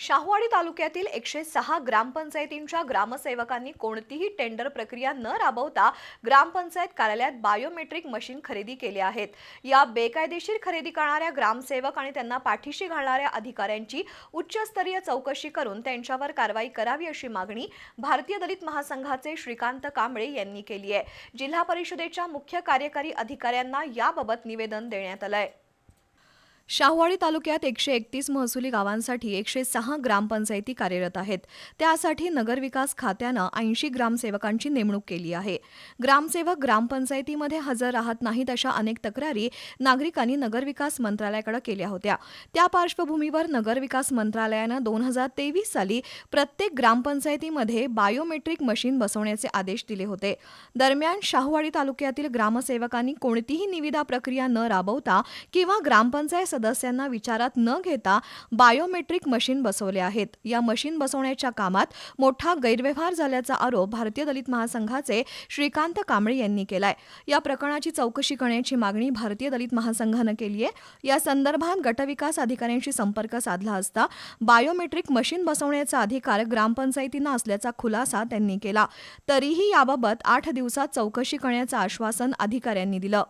शाहूवाडी तालुक्यातील एकशे सहा ग्रामपंचायतींच्या ग्रामसेवकांनी कोणतीही टेंडर प्रक्रिया न राबवता ग्रामपंचायत कार्यालयात बायोमेट्रिक मशीन खरेदी केले आहेत. या बेकायदेशीर खरेदी करणाऱ्या ग्रामसेवक आणि त्यांना पाठीशी घालणाऱ्या अधिकाऱ्यांची उच्चस्तरीय चौकशी करून त्यांच्यावर कारवाई करावी अशी मागणी भारतीय दलित महासंघाचे श्रीकांत कांबळे यांनी केली आहे. जिल्हा परिषदेच्या मुख्य कार्यकारी अधिकाऱ्यांना याबाबत निवेदन देण्यात आलं आहे शाहूवाडी तालुक्यात एकशे एकतीस महसुली गावांसाठी एकशे सहा ग्रामपंचायती कार्यरत आहेत. त्यासाठी नगरविकास खात्यानं ऐंशी ग्रामसेवकांची नेमणूक केली आहे. ग्रामसेवक ग्रामपंचायतीमध्ये हजर राहत नाहीत अशा अनेक तक्रारी नागरिकांनी नगरविकास मंत्रालयाकडे केल्या होत्या. त्या पार्श्वभूमीवर नगरविकास मंत्रालयानं दोन हजार तेवीस साली प्रत्येक ग्रामपंचायतीमध्ये बायोमेट्रिक मशीन बसवण्याचे आदेश दिले होते. दरम्यान शाहूवाडी तालुक्यातील ग्रामसेवकांनी कोणतीही निविदा प्रक्रिया न राबवता किंवा ग्रामपंचायत सदस्यांना विचारात न घेता बायोमेट्रिक मशीन बसवले आहेत. या मशीन बसवण्याच्या कामात मोठा गैरव्यवहार झाल्याचा आरोप भारतीय दलित महासंघाचे श्रीकांत कांबळे यांनी केलाय. या प्रकरणाची चौकशी करण्याची मागणी भारतीय दलित महासंघानं केली आहे या संदर्भात गटविकास अधिकाऱ्यांशी संपर्क साधला असता बायोमेट्रिक मशीन बसवण्याचा अधिकार ग्रामपंचायतींना असल्याचा खुलासा त्यांनी केला. तरीही याबाबत आठ दिवसात चौकशी करण्याचं आश्वासन अधिकाऱ्यांनी दिलं.